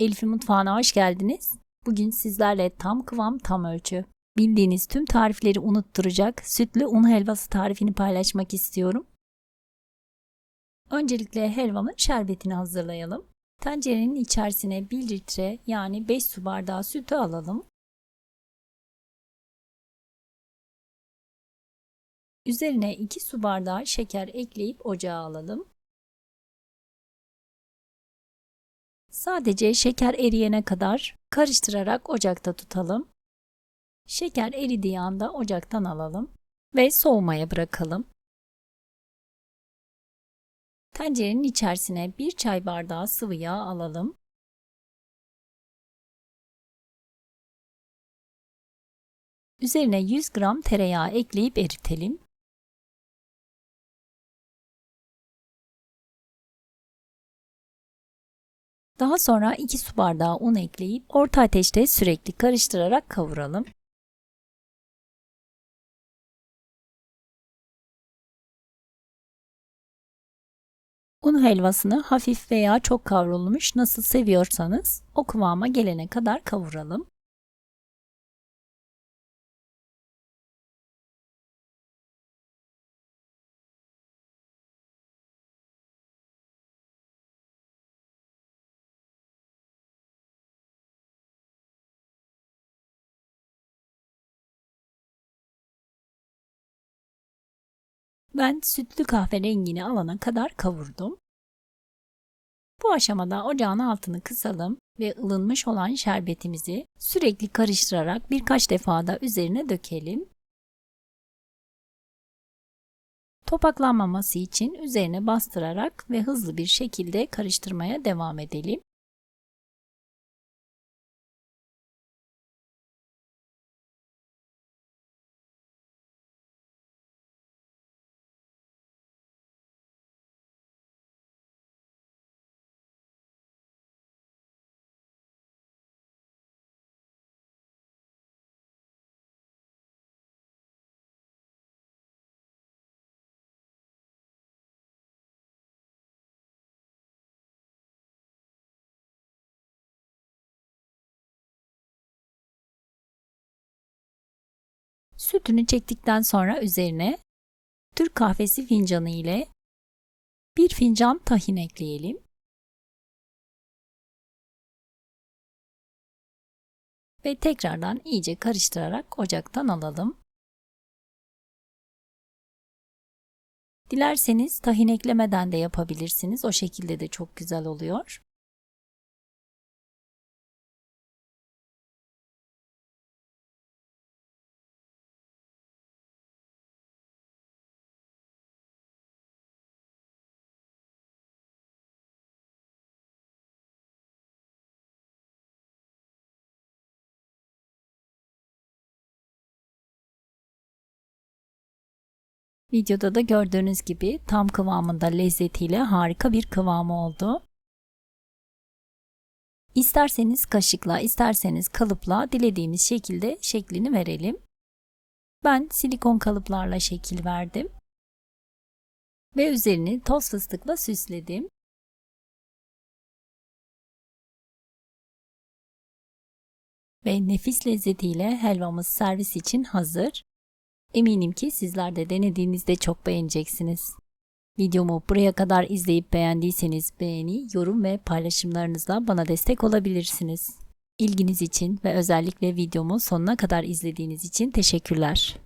Elif'in mutfağına hoş geldiniz. Bugün sizlerle tam kıvam tam ölçü. Bildiğiniz tüm tarifleri unutturacak sütlü un helvası tarifini paylaşmak istiyorum. Öncelikle helvamın şerbetini hazırlayalım. Tencerenin içerisine 1 litre yani 5 su bardağı sütü alalım. Üzerine 2 su bardağı şeker ekleyip ocağa alalım. Sadece şeker eriyene kadar karıştırarak ocakta tutalım. Şeker eridiği anda ocaktan alalım ve soğumaya bırakalım. Tencerenin içerisine 1 çay bardağı sıvı yağ alalım. Üzerine 100 gram tereyağı ekleyip eritelim. Daha sonra 2 su bardağı un ekleyip orta ateşte sürekli karıştırarak kavuralım. Un helvasını hafif veya çok kavrulmuş nasıl seviyorsanız o kıvama gelene kadar kavuralım. Ben sütlü kahverengini alana kadar kavurdum. Bu aşamada ocağın altını kısalım ve ılınmış olan şerbetimizi sürekli karıştırarak birkaç defa da üzerine dökelim. Topaklanmaması için üzerine bastırarak ve hızlı bir şekilde karıştırmaya devam edelim. Sütünü çektikten sonra üzerine Türk kahvesi fincanı ile bir fincan tahin ekleyelim. Ve tekrardan iyice karıştırarak ocaktan alalım. Dilerseniz tahin eklemeden de yapabilirsiniz. O şekilde de çok güzel oluyor. Videoda da gördüğünüz gibi tam kıvamında lezzetiyle harika bir kıvamı oldu. İsterseniz kaşıkla, isterseniz kalıpla dilediğimiz şekilde şeklini verelim. Ben silikon kalıplarla şekil verdim. Ve üzerini toz fıstıkla süsledim. Ve nefis lezzetiyle helvamız servis için hazır. Eminim ki sizler de denediğinizde çok beğeneceksiniz. Videomu buraya kadar izleyip beğendiyseniz beğeni, yorum ve paylaşımlarınızla bana destek olabilirsiniz. İlginiz için ve özellikle videomu sonuna kadar izlediğiniz için teşekkürler.